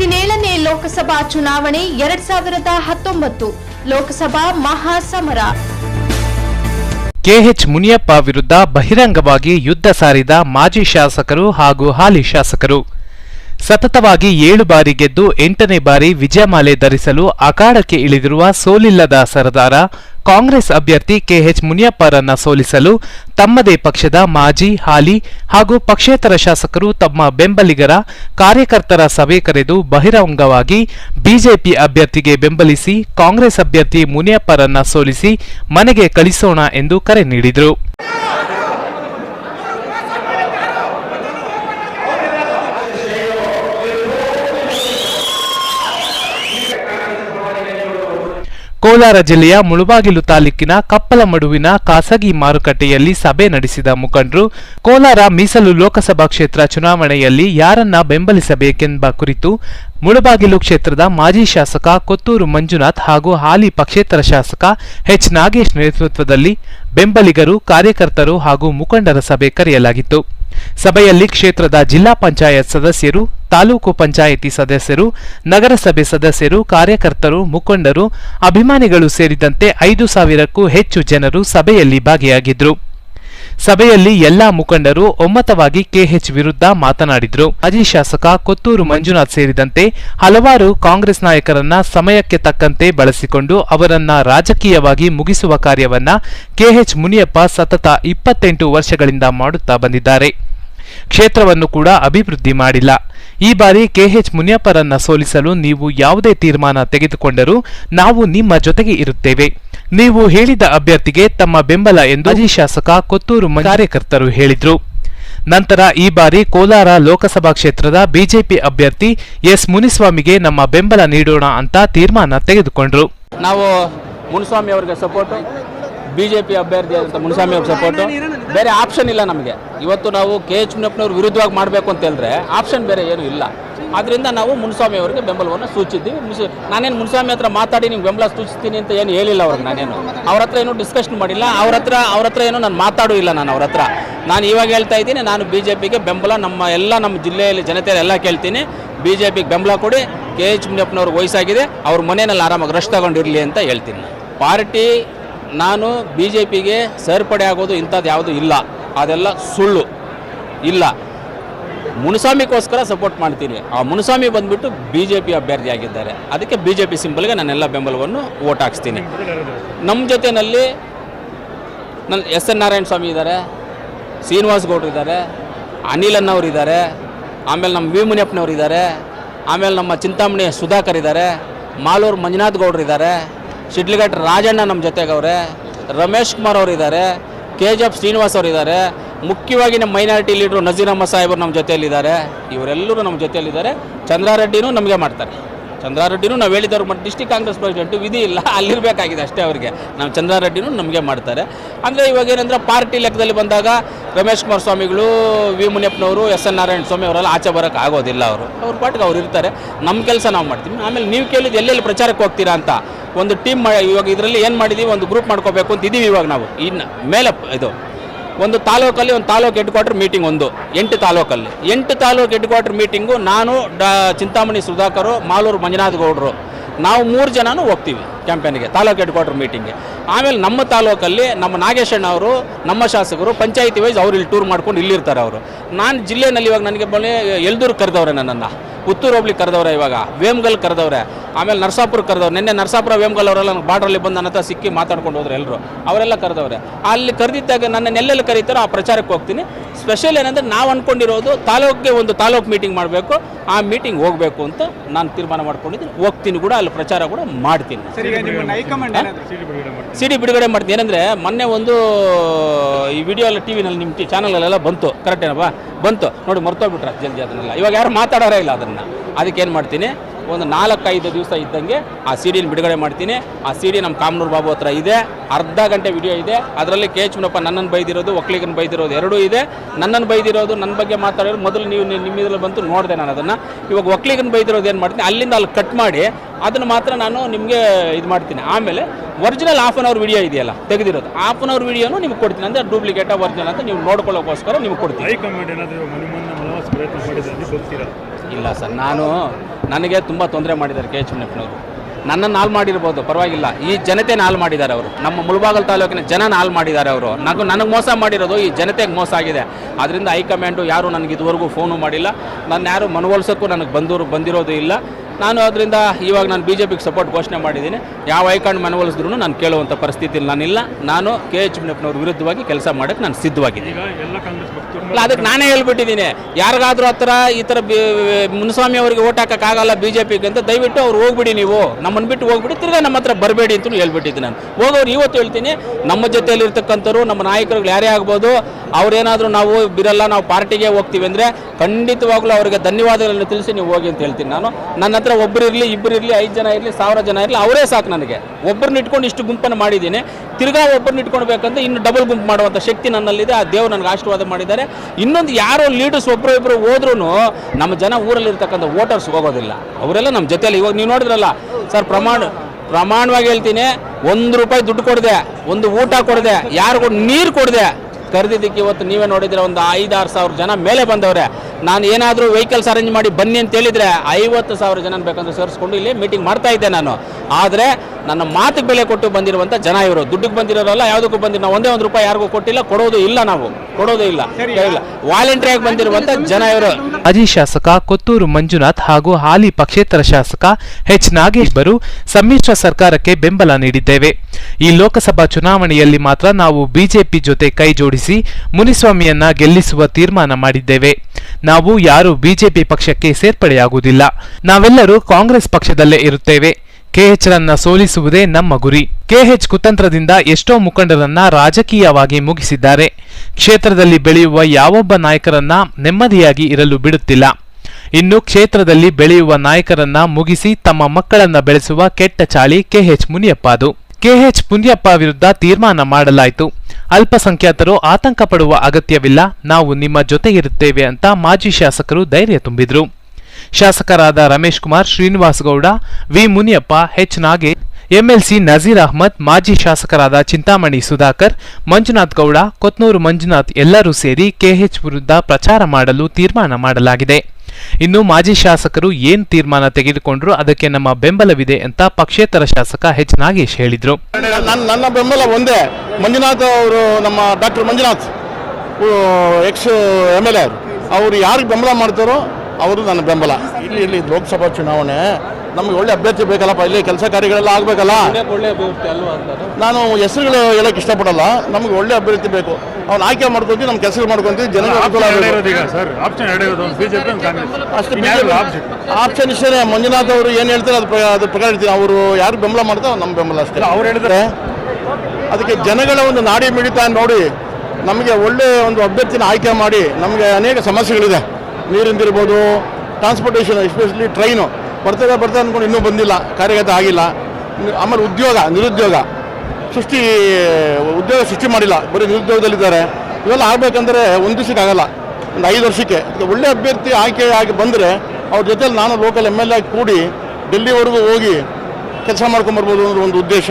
ಹದಿನೇಳನೇ ಲೋಕಸಭಾ ಚುನಾವಣೆ ಎರಡ್ ಸಾವಿರದ ಹತ್ತೊಂಬತ್ತು. ಲೋಕಸಭಾ ಮಹಾಸಮರ. ಕೆಎಚ್ ಮುನಿಯಪ್ಪ ವಿರುದ್ಧ ಬಹಿರಂಗವಾಗಿ ಯುದ್ಧ ಸಾರಿದ ಮಾಜಿ ಶಾಸಕರು ಹಾಗೂ ಹಾಲಿ ಶಾಸಕರು. ಸತತವಾಗಿ ಏಳು ಬಾರಿ ಗೆದ್ದು ಎಂಟನೇ ಬಾರಿ ವಿಜಯಮಾಲೆ ಧರಿಸಲು ಅಖಾಡಕ್ಕೆ ಇಳಿದಿರುವ ಸೋಲಿಲ್ಲದ ಸರದಾರ ಕಾಂಗ್ರೆಸ್ ಅಭ್ಯರ್ಥಿ ಕೆಎಚ್ ಮುನಿಯಪ್ಪರನ್ನ ಸೋಲಿಸಲು ತಮ್ಮದೇ ಪಕ್ಷದ ಮಾಜಿ ಹಾಲಿ ಹಾಗೂ ಪಕ್ಷೇತರ ಶಾಸಕರು ತಮ್ಮ ಬೆಂಬಲಿಗರ ಕಾರ್ಯಕರ್ತರ ಸಭೆ ಕರೆದು ಬಹಿರಂಗವಾಗಿ ಬಿಜೆಪಿ ಅಭ್ಯರ್ಥಿಗೆ ಬೆಂಬಲಿಸಿ ಕಾಂಗ್ರೆಸ್ ಅಭ್ಯರ್ಥಿ ಮುನಿಯಪ್ಪರನ್ನ ಸೋಲಿಸಿ ಮನೆಗೆ ಕಳಿಸೋಣ ಎಂದು ಕರೆ ನೀಡಿದರು. ಕೋಲಾರ ಜಿಲ್ಲೆಯ ಮುಳುಬಾಗಿಲು ತಾಲೂಕಿನ ಕಪ್ಪಲಮಡುವಿನ ಖಾಸಗಿ ಮಾರುಕಟ್ಟೆಯಲ್ಲಿ ಸಭೆ ನಡೆಸಿದ ಮುಖಂಡರು, ಕೋಲಾರ ಮೀಸಲು ಲೋಕಸಭಾ ಕ್ಷೇತ್ರ ಚುನಾವಣೆಯಲ್ಲಿ ಯಾರನ್ನ ಬೆಂಬಲಿಸಬೇಕೆಂಬ ಕುರಿತು ಮುಳುಬಾಗಿಲು ಕ್ಷೇತ್ರದ ಮಾಜಿ ಶಾಸಕ ಕೊತ್ತೂರು ಮಂಜುನಾಥ್ ಹಾಗೂ ಹಾಲಿ ಪಕ್ಷೇತರ ಶಾಸಕ ಎಚ್ ನಾಗೇಶ್ ನೇತೃತ್ವದಲ್ಲಿ ಬೆಂಬಲಿಗರು, ಕಾರ್ಯಕರ್ತರು ಹಾಗೂ ಮುಖಂಡರ ಸಭೆ ಕರೆಯಲಾಗಿತ್ತು. ಸಭೆಯಲ್ಲಿ ಕ್ಷೇತ್ರದ ಜಿಲ್ಲಾ ಪಂಚಾಯತ್ ಸದಸ್ಯರು, ತಾಲೂಕು ಪಂಚಾಯಿತಿ ಸದಸ್ಯರು, ನಗರಸಭೆ ಸದಸ್ಯರು, ಕಾರ್ಯಕರ್ತರು, ಮುಖಂಡರು, ಅಭಿಮಾನಿಗಳು ಸೇರಿದಂತೆ ಐದು ಸಾವಿರಕ್ಕೂ ಹೆಚ್ಚು ಜನರು ಸಭೆಯಲ್ಲಿ ಭಾಗಿಯಾಗಿದ್ದರು ಸಭೆಯಲ್ಲಿ ಎಲ್ಲಾ ಮುಖಂಡರು ಒಮ್ಮತವಾಗಿ ಕೆಎಚ್ ವಿರುದ್ಧ ಮಾತನಾಡಿದರು. ಮಾಜಿ ಶಾಸಕ ಕೊತ್ತೂರು ಮಂಜುನಾಥ್ ಸೇರಿದಂತೆ ಹಲವಾರು ಕಾಂಗ್ರೆಸ್ ನಾಯಕರನ್ನ ಸಮಯಕ್ಕೆ ತಕ್ಕಂತೆ ಬಳಸಿಕೊಂಡು ಅವರನ್ನ ರಾಜಕೀಯವಾಗಿ ಮುಗಿಸುವ ಕಾರ್ಯವನ್ನ ಕೆಎಚ್ ಮುನಿಯಪ್ಪ ಸತತ ಇಪ್ಪತ್ತೆಂಟು ವರ್ಷಗಳಿಂದ ಮಾಡುತ್ತಾ ಬಂದಿದ್ದಾರೆ. ಕ್ಷೇತ್ರವನ್ನು ಕೂಡ ಅಭಿವೃದ್ಧಿ ಮಾಡಿಲ್ಲ. ಈ ಬಾರಿ ಕೆಎಚ್ ಮುನಿಯಪ್ಪರನ್ನ ಸೋಲಿಸಲು ನೀವು ಯಾವುದೇ ತೀರ್ಮಾನ ತೆಗೆದುಕೊಂಡರೂ ನಾವು ನಿಮ್ಮ ಜೊತೆಗೆ ಇರುತ್ತೇವೆ. ನೀವು ಹೇಳಿದ ಅಭ್ಯರ್ಥಿಗೆ ತಮ್ಮ ಬೆಂಬಲ ಎಂದು ಮಾಜಿ ಶಾಸಕ ಕೊತ್ತೂರು ಕಾರ್ಯಕರ್ತರು ಹೇಳಿದ್ರು. ನಂತರ ಈ ಬಾರಿ ಕೋಲಾರ ಲೋಕಸಭಾ ಕ್ಷೇತ್ರದ ಬಿಜೆಪಿ ಅಭ್ಯರ್ಥಿ ಎಸ್. ಮುನಿಸ್ವಾಮಿಗೆ ನಮ್ಮ ಬೆಂಬಲ ನೀಡೋಣ ಅಂತ ತೀರ್ಮಾನ ತೆಗೆದುಕೊಂಡ್ರು. ನಾವು ಮುನಿಸ್ವಾಮಿ ಅವರಿಗೆ ಸಪೋರ್ಟು. ಬಿ ಜೆ ಪಿ ಅಭ್ಯರ್ಥಿ ಆದಂಥ ಮುನಿಸ್ವಾಮಿ ಅವ್ರ ಸಪೋರ್ಟು ಬೇರೆ ಆಪ್ಷನ್ ಇಲ್ಲ ನಮಗೆ. ಇವತ್ತು ನಾವು ಕೆ ಎಚ್ ಮುನಿಯಪ್ಪನವ್ರ ವಿರುದ್ಧವಾಗಿ ಮಾಡಬೇಕು ಅಂತ ಹೇಳಿದ್ರೆ ಆಪ್ಷನ್ ಬೇರೆ ಏನೂ ಇಲ್ಲ. ಆದ್ದರಿಂದ ನಾವು ಮುನಿಸ್ವಾಮಿ ಅವರಿಗೆ ಬೆಂಬಲವನ್ನು ಸೂಚಿಸಿದ್ದೀವಿ ಮುನ್ಸ ನಾನೇನು ಮುನಿಸ್ವಾಮಿ ಹತ್ರ ಮಾತಾಡಿ ನಿಮ್ಗೆ ಬೆಂಬಲ ಸೂಚಿಸ್ತೀನಿ ಅಂತ ಏನು ಹೇಳಿಲ್ಲ ಅವ್ರಿಗೆ ನಾನೇನು. ಅವ್ರ ಹತ್ರ ಏನೂ ಡಿಸ್ಕಷನ್ ಮಾಡಿಲ್ಲ. ಅವ್ರ ಹತ್ರ ಅವ್ರ ಹತ್ರ ಏನೂ ನಾನು ಮಾತಾಡೂ ಇಲ್ಲ ನಾನು ಅವ್ರ ಹತ್ರ. ನಾನು ಇವಾಗ ಹೇಳ್ತಾ ಇದ್ದೀನಿ ನಾನು ಬಿ ಜೆ ಪಿಗೆ ಬೆಂಬಲ ನಮ್ಮ ಎಲ್ಲ ನಮ್ಮ ಜಿಲ್ಲೆಯಲ್ಲಿ ಜನತೆ ಎಲ್ಲ ಕೇಳ್ತೀನಿ. ಬಿ ಜೆ ಪಿಗೆ ಬೆಂಬಲ ಕೊಡಿ. ಕೆ ಎಚ್ ಮುನಿಯಪ್ಪನವ್ರಿಗೆ ವಯಸ್ಸಾಗಿದೆ. ಅವ್ರ ಮನೆಯಲ್ಲಿ ಆರಾಮಾಗಿ ರಶ್ ತಗೊಂಡಿರಲಿ ಅಂತ ಹೇಳ್ತೀನಿ. ಪಾರ್ಟಿ ನಾನು ಬಿ ಜೆ ಪಿಗೆ ಸೇರ್ಪಡೆ ಆಗೋದು ಇಂಥದ್ದು ಯಾವುದು ಇಲ್ಲ. ಅದೆಲ್ಲ ಸುಳ್ಳು. ಇಲ್ಲ. ಮುನುಸ್ವಾಮಿಗೋಸ್ಕರ ಸಪೋರ್ಟ್ ಮಾಡ್ತೀನಿ. ಆ ಮುನುಸ್ವಾಮಿ ಬಂದ್ಬಿಟ್ಟು ಬಿ ಜೆ ಪಿ ಅಭ್ಯರ್ಥಿ ಆಗಿದ್ದಾರೆ. ಅದಕ್ಕೆ ಬಿ ಜೆ ಪಿ ಸಿಂಬಲ್ಗೆ ನಾನೆಲ್ಲ ಬೆಂಬಲವನ್ನು ಓಟ್ ಹಾಕ್ಸ್ತೀನಿ. ನಮ್ಮ ಜೊತೆಯಲ್ಲಿ ನನ್ನ ಎಸ್ ಎನ್ ನಾರಾಯಣ ಸ್ವಾಮಿ ಇದ್ದಾರೆ, ಶ್ರೀನಿವಾಸ್ ಗೌಡ್ರು ಇದ್ದಾರೆ, ಅನಿಲ್ ಅನ್ನೋರು ಇದ್ದಾರೆ, ಆಮೇಲೆ ನಮ್ಮ ವಿ ಮುನಿಯಪ್ಪನವ್ರು ಇದ್ದಾರೆ, ಆಮೇಲೆ ನಮ್ಮ ಚಿಂತಾಮಣಿ ಸುಧಾಕರ್ ಇದ್ದಾರೆ, ಮಾಲೂರು ಮಂಜುನಾಥ್ ಗೌಡ್ರು ಇದ್ದಾರೆ. ಶಿಡ್ಲಘಟ್ಟ ರಾಜಣ್ಣ ನಮ್ಮ ಜೊತೆಗವ್ರೆ. ರಮೇಶ್ ಕುಮಾರ್ ಅವರಿದ್ದಾರೆ. ಕೆ ಜಿ ಎಫ್ ಶ್ರೀನಿವಾಸ್ ಅವರಿದ್ದಾರೆ. ಮುಖ್ಯವಾಗಿ ನಮ್ಮ ಮೈನಾರಿಟಿ ಲೀಡ್ರು ನಜೀರ್ ಅಹಮದ್ ಸಾಹೇಬರು ನಮ್ಮ ಜೊತೆಯಲ್ಲಿದ್ದಾರೆ. ಇವರೆಲ್ಲರೂ ನಮ್ಮ ಜೊತೆಯಲ್ಲಿದ್ದಾರೆ. ಚಂದ್ರಾರೆಡ್ಡಿನೂ ನಮಗೆ ಮಾಡ್ತಾರೆ. ಚಂದ್ರಾರೆಡ್ಡಿನೂ ನಾವು ಹೇಳಿದವ್ರು ಮತ್ತು ಡಿಸ್ಟಿಕ್ ಕಾಂಗ್ರೆಸ್ ಪ್ರೆಸಿಡೆಂಟು ವಿಧಿ ಇಲ್ಲ. ಅಲ್ಲಿರಬೇಕಾಗಿದೆ ಅಷ್ಟೇ ಅವರಿಗೆ. ನಾವು ಚಂದ್ರಾರೆಡ್ಡಿನೂ ನಮಗೆ ಮಾಡ್ತಾರೆ. ಅಂದರೆ ಇವಾಗ ಏನಂದ್ರೆ ಪಾರ್ಟಿ ಲೆಕ್ಕದಲ್ಲಿ ಬಂದಾಗ ರಮೇಶ್ ಕುಮಾರ್ ಸ್ವಾಮಿಗಳು, ವಿ ಮುನಿಯಪ್ಪನವರು, ಎಸ್ ಎನ್ ನಾರಾಯಣ ಸ್ವಾಮಿ ಅವರೆಲ್ಲ ಆಚೆ ಬರೋಕ್ಕೆ ಆಗೋದಿಲ್ಲ ಅವರು. ಅವ್ರ ಪಾಟಿಗೆ ಅವ್ರು ಇರ್ತಾರೆ. ನಮ್ಮ ಕೆಲಸ ನಾವು ಮಾಡ್ತೀವಿ. ಆಮೇಲೆ ನೀವು ಕೇಳಿದ್ದು ಎಲ್ಲೆಲ್ಲಿ ಪ್ರಚಾರಕ್ಕೆ ಹೋಗ್ತೀರಾ ಅಂತ. ಒಂದು ಟೀಮ್ ಇವಾಗ ಇದರಲ್ಲಿ ಏನು ಮಾಡಿದ್ದೀವಿ ಒಂದು ಗ್ರೂಪ್ ಮಾಡ್ಕೋಬೇಕು ಅಂತ ಇದ್ದೀವಿ ಇವಾಗ ನಾವು. ಇನ್ನು. ಮೇಲೆ ಇದು. ಒಂದು ತಾಲೂಕಲ್ಲಿ ಒಂದು ತಾಲೂಕು ಹೆಡ್ ಕ್ವಾರ್ಟರ್ ಮೀಟಿಂಗ್ ಒಂದು. ಎಂಟು ತಾಲೂಕಲ್ಲಿ. ಎಂಟು ತಾಲೂಕು ಹೆಡ್ ಕ್ವಾರ್ಟರ್ ಮೀಟಿಂಗು ನಾನು ಡಾ ಚಿಂತಾಮಣಿ ಸುಧಾಕರು ಮಾಲೂರು ಮಂಜುನಾಥ್ ಗೌಡರು. ನಾವು ಮೂರು ಜನನೂ ಹೋಗ್ತೀವಿ ಕ್ಯಾಂಪೇನ್ಗೆ ತಾಲೂಕು ಹೆಡ್ ಕ್ವಾರ್ಟರ್ ಮೀಟಿಂಗ್ಗೆ ಆಮೇಲೆ ನಮ್ಮ ತಾಲೂಕಲ್ಲಿ ನಮ್ಮ ನಾಗೇಶಣ್ಣ ಅವರು ನಮ್ಮ ಶಾಸಕರು ಪಂಚಾಯತಿ ವೈಸ್ ಅವ್ರು ಇಲ್ಲಿ ಟೂರ್ ಮಾಡ್ಕೊಂಡು ಇಲ್ಲಿರ್ತಾರೆ ಅವರು. ನಾನು ಜಿಲ್ಲೆನಲ್ಲಿ ಇವಾಗ ನನಗೆ ಬಳಿ ಎಲ್ದೂರು ಕರೆದವ್ರೆ ನನ್ನನ್ನು. ಪುತ್ತೂರು ಹೋಗ್ಲಿಕ್ಕೆ ಕರೆದವ್ರೆ ಇವಾಗ ವೇಮ್ಗಲ್ ಕರೆದವ್ರೆ. ಆಮೇಲೆ ನರಸಾಪುರ ಕರೆದವ್ರು. ನಿನ್ನೆ ನರಸಾಪುರ ವೇಮ್ಗಲ್ ಅವರೆಲ್ಲ ನನಗೆ ಬಾರ್ಡ್ರಲ್ಲಿ ಬಂದು ನನ್ನ ಹತ್ರ ಸಿಕ್ಕಿ ಮಾತಾಡ್ಕೊಂಡು ಹೋದ್ರೆ ಎಲ್ಲರೂ ಅವರೆಲ್ಲ ಕರೆದವ್ರೆ. ಅಲ್ಲಿ ಕರೆದಿದ್ದಾಗ ನನ್ನ ಎಲ್ಲೆಲ್ಲಿ ಕರೀತಾರೋ ಆ ಪ್ರಚಾರಕ್ಕೆ ಹೋಗ್ತೀನಿ. ಸ್ಪೆಷಲ್ ಏನಂದರೆ ನಾವು ಅಂದ್ಕೊಂಡಿರೋದು ತಾಲೂಕಿಗೆ ಒಂದು ತಾಲೂಕು ಮೀಟಿಂಗ್ ಮಾಡಬೇಕು. ಆ ಮೀಟಿಂಗ್ ಹೋಗಬೇಕು ಅಂತ ನಾನು ತೀರ್ಮಾನ ಮಾಡ್ಕೊಂಡಿದ್ದೀನಿ. ಹೋಗ್ತೀನಿ ಕೂಡ ಅಲ್ಲಿ ಪ್ರಚಾರ ಕೂಡ ಮಾಡ್ತೀನಿ. ಸಿ ಡಿ ಬಿಡುಗಡೆ ಮಾಡ್ತೀನಿ. ಏನಂದರೆ? ಮೊನ್ನೆ ಒಂದು ಈ ವಿಡಿಯೋ ಎಲ್ಲ ಟಿ ವಿನಲ್ಲಿ ನಿಮ್ಮ ಟಿ ಚಾನಲಲ್ಲೆಲ್ಲ ಬಂತು. ಕರೆಕ್ಟ್ ಏನಪ್ಪ? ಬಂತು. ನೋಡಿ ಮರ್ತೋಗ್ಬಿಟ್ರೆ ಜಲ್ದಿ ಅದನ್ನೆಲ್ಲ. ಇವಾಗ ಯಾರು ಮಾತಾಡೋರೇ ಇಲ್ಲ ಅದನ್ನು. ಅದಕ್ಕೆ ಏನು ಮಾಡ್ತೀನಿ? ಒಂದು ನಾಲ್ಕೈದು ದಿವಸ ಇದ್ದಂಗೆ ಆ ಸಿ ಡಿನ ಬಿಡುಗಡೆ ಮಾಡ್ತೀನಿ. ಆ ಸಿ ಡಿ ನಮ್ಮ ಕಾಮನೂರು ಬಾಬು ಹತ್ರ ಇದೆ. ಅರ್ಧ ಗಂಟೆ ವಿಡಿಯೋ ಇದೆ. ಅದರಲ್ಲಿ ಕೆ ಎಚ್ ಮುನಪ್ಪ ನನ್ನನ್ನು ಬೈದಿರೋದು, ಒಕ್ಕಲಿಗನ ಬೈದಿರೋದು ಎರಡೂ ಇದೆ. ನನ್ನನ್ನು ಬೈದಿರೋದು, ನನ್ನ ಬಗ್ಗೆ ಮಾತಾಡೋದು ಮೊದಲು ನೀವು ನಿಮ್ಮಿದ್ರಲ್ಲಿ ಬಂತು ನೋಡಿದೆ ನಾನು ಅದನ್ನು. ಇವಾಗ ಒಕ್ಕಲಿಗನ ಬೈದಿರೋದು ಏನು ಮಾಡ್ತೀನಿ? ಅಲ್ಲಿಂದ ಅಲ್ಲಿ ಕಟ್ ಮಾಡಿ ಅದನ್ನು ಮಾತ್ರ ನಾನು ನಿಮಗೆ ಇದು ಮಾಡ್ತೀನಿ. ಆಮೇಲೆ original half an hour video ಇದೆಯಲ್ಲ, ತೆಗೆದಿರೋದು. ಹಾಫ್ ಆನ್ ಅವರ್ ವಿಡಿಯೋನು ನಿಮ್ಗೆ ಕೊಡ್ತೀನಿ. ಅಂದರೆ ಡೂಪ್ಲಿಕೇಟ್ ಒರಿಜಿನಲ್ ಅಂತ ನೀವು ನೋಡ್ಕೊಳ್ಳೋಕ್ಕೋಸ್ಕರ ನಿಮ್ಗೆ ಕೊಡ್ತೀನಿ. ಇಲ್ಲ ಸರ್, ನಾನು ನನಗೆ ತುಂಬ ತೊಂದರೆ ಮಾಡಿದ್ದಾರೆ ಕೆ ಎಚ್ ಮುನಿಯಪ್ಪನವರು ನನ್ನನ್ನು ಹಾಳು ಮಾಡಿರ್ಬೋದು, ಪರವಾಗಿಲ್ಲ. ಈ ಜನತೆನ ಹಾಳು ಮಾಡಿದ್ದಾರೆ ಅವರು. ನಮ್ಮ ಮುಳಬಾಗಲ್ ತಾಲೂಕಿನ ಜನನ ಹಾಲ್ ಮಾಡಿದ್ದಾರೆ ಅವರು. ನನಗೆ ನನಗೆ ಮೋಸ ಮಾಡಿರೋದು ಈ ಜನತೆಗೆ ಮೋಸ ಆಗಿದೆ. ಅದರಿಂದ ಹೈಕಮಾಂಡು ಯಾರು ನನಗೆ ಇದುವರೆಗೂ ಫೋನು ಮಾಡಿಲ್ಲ. ನನ್ನ ಯಾರು ಮನವೊಲಿಸೋಕ್ಕೂ ನನಗೆ ಬಂದವರು ಬಂದಿರೋದು ಇಲ್ಲ. ನಾನು ಅದರಿಂದ ಇವಾಗ ನಾನು ಬಿ ಜೆ ಪಿಗೆ ಸಪೋರ್ಟ್ ಘೋಷಣೆ ಮಾಡಿದ್ದೀನಿ. ಯಾವ ಹೈಕಮಾಂಡ್ ಮನವೊಲಿಸಿದ್ರು ನಾನು ಕೇಳುವಂಥ ಪರಿಸ್ಥಿತಿಯಲ್ಲಿ ನಾನಿಲ್ಲ. ನಾನು ಕೆ ಎಚ್ ಮುನಿಯಪ್ಪನವ್ರ ವಿರುದ್ಧವಾಗಿ ಕೆಲಸ ಮಾಡೋಕ್ಕೆ ನಾನು ಸಿದ್ಧವಾಗಿದ್ದೀನಿ. ಅಲ್ಲ ಅದಕ್ಕೆ ನಾನೇ ಹೇಳ್ಬಿಟ್ಟಿದ್ದೀನಿ. ಯಾರಿಗಾದ್ರೂ ಆ ಥರ ಈ ಥರ ಬಿ ಮುನಿಸ್ವಾಮಿ ಅವರಿಗೆ ಓಟ್ ಹಾಕೋಕ್ಕಾಗಲ್ಲ ಬಿ ಜೆ ಪಿಗೆ ಅಂತ ದಯವಿಟ್ಟು ಅವ್ರು ಹೋಗ್ಬಿಡಿ ನೀವು. ನಮ್ಮನ್ನು ಬಿಟ್ಟು ಹೋಗ್ಬಿಡಿ ತಿರ್ಗಾ ನಮ್ಮ ಹತ್ರ ಬರಬೇಡಿ ಅಂತ ಹೇಳ್ಬಿಟ್ಟಿದ್ದೀನಿ ನಾನು. ಹೋಗೋರು ಇವತ್ತು ಹೇಳ್ತೀನಿ ನಮ್ಮ ಜೊತೆಯಲ್ಲಿ ಇರ್ತಕ್ಕಂಥವ್ರು ನಮ್ಮ ನಾಯಕರುಗಳು ಯಾರೇ ಆಗ್ಬೋದು ಅವ್ರೇನಾದರೂ ನಾವು ಬಿರಲ್ಲ ನಾವು ಪಾರ್ಟಿಗೆ ಹೋಗ್ತೀವಿ ಅಂದರೆ ಖಂಡಿತವಾಗ್ಲೂ ಅವರಿಗೆ ಧನ್ಯವಾದಗಳನ್ನು ತಿಳಿಸಿ ನೀವು ಹೋಗಿ ಅಂತ ಹೇಳ್ತೀನಿ ನಾನು. ನನ್ನ ಹತ್ರ ಒಬ್ಬರು ಇರಲಿ ಇಬ್ಬರು ಇರಲಿ, ಐದು ಜನ ಇರಲಿ, ಸಾವಿರ ಜನ ಇರಲಿ, ಅವರೇ ಸಾಕು ನನಗೆ. ಒಬ್ಬರನ್ನ ಇಟ್ಕೊಂಡು ಇಷ್ಟು ಗುಂಪನ್ನು ಮಾಡಿದ್ದೀನಿ. ತಿರ್ಗಾ ಒಬ್ಬರನ್ನ ಇಟ್ಕೊಳ್ಬೇಕಂತ ಇನ್ನು ಡಬಲ್ ಗುಂಪು ಮಾಡುವಂಥ ಶಕ್ತಿ ನನ್ನಲ್ಲಿದೆ. ಆ ದೇವ್ರು ನನಗೆ ಆಶೀರ್ವಾದ ಮಾಡಿದ್ದಾರೆ. ಇನ್ನೊಂದು ಯಾರೋ ಲೀಡರ್ಸ್ ಒಬ್ಬರು ಇಬ್ಬರು ಹೋದ್ರೂ ನಮ್ಮ ಜನ ಊರಲ್ಲಿರ್ತಕ್ಕಂಥ ವೋಟರ್ಸ್ ಹೋಗೋದಿಲ್ಲ. ಅವರೆಲ್ಲ ನಮ್ಮ ಜೊತೆಯಲ್ಲಿ ಇವಾಗ ನೀವು ನೋಡಿದ್ರಲ್ಲ, ಸರ್ ಪ್ರಮಾಣ, ಪ್ರಮಾಣವಾಗಿ ಹೇಳ್ತೀನಿ, ಒಂದು ರೂಪಾಯಿ ದುಡ್ಡು ಕೊಡದೆ, ಒಂದು ಊಟ ಕೊಡದೆ, ಯಾರಿಗೂ ನೀರು ಕೊಡದೆ. ಕರೆದಿದ್ದಕ್ಕೆ ಇವತ್ತು ನೀವೇ ನೋಡಿದರೆ ಒಂದು ಐದಾರು ಸಾವಿರ ಜನ ಮೇಲೆ ಬಂದವ್ರೆ. ನಾನು ಏನಾದರೂ ವೆಹಿಕಲ್ಸ್ ಅರೇಂಜ್ ಮಾಡಿ ಬನ್ನಿ ಅಂತ ಹೇಳಿದ್ರೆ ಐವತ್ತು ಸಾವಿರ ಜನ ಬೇಕಂದ್ರೆ ಸೇರಿಸ್ಕೊಂಡು ಇಲ್ಲಿ ಮೀಟಿಂಗ್ ಮಾಡ್ತಾ ಇದ್ದೆ ನಾನು. ಆದರೆ ನನ್ನ ಮಾತಿಗೆ ಬೆಲೆ ಕೊಟ್ಟು ಬಂದಿರುವಂಥ ಜನ ಇವರು. ದುಡ್ಡಿಗೆ ಬಂದಿರೋರಲ್ಲ ಯಾವುದಕ್ಕೂ ಬಂದಿರೋ ನಾವು ಒಂದೇ ಒಂದು ರೂಪಾಯಿ ಯಾರಿಗೂ ಕೊಟ್ಟಿಲ್ಲ ಕೊಡೋದು ಇಲ್ಲ ನಾವು. ಕೊಡೋದು ಇಲ್ಲ ಇಲ್ಲ ವಾಲಂಟಿಯರ್ ಬಂದಿರುವಂಥ ಜನ ಇವರು. ಮಾಜಿ ಶಾಸಕ ಕೊತ್ತೂರು ಮಂಜುನಾಥ್ ಹಾಗೂ ಹಾಲಿ ಪಕ್ಷೇತರ ಶಾಸಕ ಎಚ್ ನಾಗೇಶ್ ಬರು ಸಮ್ಮಿಶ್ರ ಸರ್ಕಾರಕ್ಕೆ ಬೆಂಬಲ ನೀಡಿದ್ದೇವೆ. ಈ ಲೋಕಸಭಾ ಚುನಾವಣೆಯಲ್ಲಿ ಮಾತ್ರ ನಾವು ಬಿಜೆಪಿ ಜೊತೆ ಕೈ ಜೋಡಿಸಿ ಮುನಿಸ್ವಾಮಿಯನ್ನ ಗೆಲ್ಲಿಸುವ ತೀರ್ಮಾನ ಮಾಡಿದ್ದೇವೆ. ನಾವು ಯಾರು ಬಿಜೆಪಿ ಪಕ್ಷಕ್ಕೆ ಸೇರ್ಪಡೆಯಾಗುವುದಿಲ್ಲ. ನಾವೆಲ್ಲರೂ ಕಾಂಗ್ರೆಸ್ ಪಕ್ಷದಲ್ಲೇ ಇರುತ್ತೇವೆ. ಕೆಎಚ್ ರನ್ನ ಸೋಲಿಸುವುದೇ ನಮ್ಮ ಗುರಿ. ಕೆಎಚ್ ಕುತಂತ್ರದಿಂದ ಎಷ್ಟೋ ಮುಖಂಡರನ್ನ ರಾಜಕೀಯವಾಗಿ ಮುಗಿಸಿದ್ದಾರೆ. ಕ್ಷೇತ್ರದಲ್ಲಿ ಬೆಳೆಯುವ ಯಾವೊಬ್ಬ ನಾಯಕರನ್ನ ನೆಮ್ಮದಿಯಾಗಿ ಇರಲು ಬಿಡುತ್ತಿಲ್ಲ. ಇನ್ನು ಕ್ಷೇತ್ರದಲ್ಲಿ ಬೆಳೆಯುವ ನಾಯಕರನ್ನ ಮುಗಿಸಿ ತಮ್ಮ ಮಕ್ಕಳನ್ನ ಬೆಳೆಸುವ ಕೆಟ್ಟ ಚಾಳಿ ಕೆಎಚ್ ಮುನಿಯಪ್ಪ ಅದು ಕೆಎಚ್ ಪುಂದ್ಯಪ್ಪ ವಿರುದ್ಧ ತೀರ್ಮಾನ ಮಾಡಲಾಯಿತು. ಅಲ್ಪಸಂಖ್ಯಾತರು ಆತಂಕ ಪಡುವ ಅಗತ್ಯವಿಲ್ಲ. ನಾವು ನಿಮ್ಮ ಜೊತೆ ಇರುತ್ತೇವೆ ಅಂತ ಮಾಜಿ ಶಾಸಕರು ಧೈರ್ಯ ತುಂಬಿದ್ರು. ಶಾಸಕರಾದ Ramesh Kumar, Srinivas Gowda, V Muniyappa, H Nagesh, MLC Nazeer Ahmed, ಮಾಜಿ ಶಾಸಕರಾದ ಚಿಂತಾಮಣಿ ಸುಧಾಕರ್, ಮಂಜುನಾಥ್ ಗೌಡ, ಕೊತ್ನೂರು ಮಂಜುನಾಥ್ ಎಲ್ಲರೂ ಸೇರಿ ಕೆಎಚ್ ವಿರುದ್ಧ ಪ್ರಚಾರ ಮಾಡಲು ತೀರ್ಮಾನ ಮಾಡಲಾಗಿದೆ. ಇನ್ನು ಮಾಜಿ ಶಾಸಕರು ಏನ್ ತೀರ್ಮಾನ ತೆಗೆದುಕೊಂಡ್ರು ಅದಕ್ಕೆ ನಮ್ಮ ಬೆಂಬಲವಿದೆ ಅಂತ ಪಕ್ಷೇತರ ಶಾಸಕ ಎಚ್ ನಾಗೇಶ್ ಹೇಳಿದ್ರು. ನನ್ನ ಬೆಂಬಲ ಒಂದೇ, ಮಂಜುನಾಥ್ ಅವರು ನಮ್ಮ doctor Manjunath ex M L A ಅವರು ಯಾರಿಗೆ ಬೆಂಬಲ ಮಾಡ್ತಾರೋ, ಅವರು ನನ್ನ ಬೆಂಬಲ. ಇಲ್ಲಿ ಇಲ್ಲಿ ಲೋಕಸಭಾ ಚುನಾವಣೆ ನಮಗೆ ಒಳ್ಳೆ ಅಭ್ಯರ್ಥಿ ಬೇಕಲ್ಲಪ್ಪ ಇಲ್ಲಿ ಕೆಲಸ ಕಾರ್ಯಗಳೆಲ್ಲ ಆಗಬೇಕಲ್ಲ? ಒಳ್ಳೆ ಅಭಿವೃದ್ಧಿ ಅಲ್ವಾ ಅಂತಾರೆ ನಾನು ಹೆಸರುಗಳು ಹೇಳಕ್ಕೆ ಇಷ್ಟಪಡಲ್ಲ ನಮಗೆ ಒಳ್ಳೆ ಅಭ್ಯರ್ಥಿ ಬೇಕು. ಅವ್ನು ಆಯ್ಕೆ ಮಾಡ್ಕೊಂತೀವಿ ನಮ್ಮ ಕೆಲಸ ಮಾಡ್ಕೊಂತೀವಿ ಜನಗಳ ಅನುಕೂಲ ಆಪ್ಷನ್ ಆಗ್ಬೇಕು. ಈಗ ಸರ್ ಆಪ್ಷನ್ ಎರಡೇ ಇರೋದು ಬಿಜೆಪಿ ಒಂದು ಕಾಂಗ್ರೆಸ್. ಅಷ್ಟು ಆಪ್ಷನ್ ಆಪ್ಷನ್ ಇಷ್ಟೇ ಮಂಜುನಾಥ್ ಅವರು ಏನು ಹೇಳ್ತಾರೆ ಅದು ಅದು ಪ್ರಕಾರ ಇರ್ತೀನಿ ಅವರು ಯಾರು ಬೆಂಬಲ ಮಾಡ್ತಾರೆ ನಮ್ಮ ಬೆಂಬಲ ಅಷ್ಟೇ. ಅವ್ರು ಹೇಳಿದ್ರೆ ಅದಕ್ಕೆ ಜನಗಳ ಒಂದು ನಾಡಿ ಮಿಡಿತ ನೋಡಿ ನಮಗೆ ಒಳ್ಳೆ ಒಂದು ಅಭ್ಯರ್ಥಿನ ಆಯ್ಕೆ ಮಾಡಿ ನಮಗೆ ಅನೇಕ ಸಮಸ್ಯೆಗಳಿದೆ. ನೀರಿಂದಿರ್ಬೋದು ಟ್ರಾನ್ಸ್ಪೋರ್ಟೇಷನ್ ಎಸ್ಪೆಷಲಿ ಟ್ರೈನು ಬರ್ತದೆ ಬರ್ತದೆ ಅಂದ್ಕೊಂಡು ಇನ್ನೂ ಬಂದಿಲ್ಲ. ಕಾರ್ಯಗತ ಆಗಿಲ್ಲ. ಆಮೇಲೆ ಉದ್ಯೋಗ, ನಿರುದ್ಯೋಗ. ಸೃಷ್ಟಿ, ಉದ್ಯೋಗ ಸೃಷ್ಟಿ ಮಾಡಿಲ್ಲ. ಬರೀ ನಿರುದ್ಯೋಗದಲ್ಲಿದ್ದಾರೆ. ಇವೆಲ್ಲ ಆಗಬೇಕಂದ್ರೆ ಒಂದು ದಿವಸಕ್ಕೆ ಆಗಲ್ಲ. ಒಂದು ಐದು ವರ್ಷಕ್ಕೆ. ಒಳ್ಳೆ ಅಭ್ಯರ್ಥಿ ಆಯ್ಕೆ ಆಗಿ ಬಂದರೆ ಅವ್ರ ಜೊತೆಲಿ ನಾನು ಲೋಕಲ್ ಎಂ ಎಲ್ ಎ ಕೂಡಿ ಡೆಲ್ಲಿವರೆಗೂ ಹೋಗಿ ಕೆಲಸ ಮಾಡ್ಕೊಂಬರ್ಬೋದು ಅನ್ನೋ ಒಂದು ಉದ್ದೇಶ.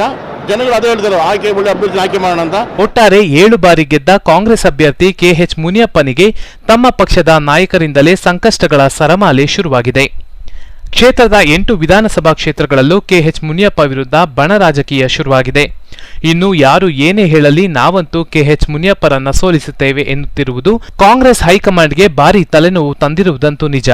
ಜನಗಳು ಅದೇ ಹೇಳ್ತಾರೆ, ಆಯ್ಕೆ, ಒಳ್ಳೆ ಅಭ್ಯರ್ಥಿ ಆಯ್ಕೆ ಮಾಡೋಣ ಅಂತ. ಒಟ್ಟಾರೆ ಏಳು ಬಾರಿ ಗೆದ್ದ ಕಾಂಗ್ರೆಸ್ ಅಭ್ಯರ್ಥಿ ಕೆಎಚ್ ಮುನಿಯಪ್ಪನಿಗೆ ತಮ್ಮ ಪಕ್ಷದ ನಾಯಕರಿಂದಲೇ ಸಂಕಷ್ಟಗಳ ಸರಮಾಲೆ ಶುರುವಾಗಿದೆ. ಕ್ಷೇತ್ರದ ಎಂಟು ವಿಧಾನಸಭಾ ಕ್ಷೇತ್ರಗಳಲ್ಲೂ ಕೆಎಚ್ ಮುನಿಯಪ್ಪ ವಿರುದ್ಧ ಬಣ ರಾಜಕೀಯ ಶುರುವಾಗಿದೆ. ಇನ್ನು ಯಾರು ಏನೇ ಹೇಳಲಿ ನಾವಂತೂ ಕೆಎಚ್ ಮುನಿಯಪ್ಪರನ್ನ ಸೋಲಿಸುತ್ತೇವೆ ಎನ್ನುತ್ತಿರುವುದು ಕಾಂಗ್ರೆಸ್ ಹೈಕಮಾಂಡ್ಗೆ ಭಾರಿ ತಲೆನೋವು ತಂದಿರುವುದಂತೂ ನಿಜ.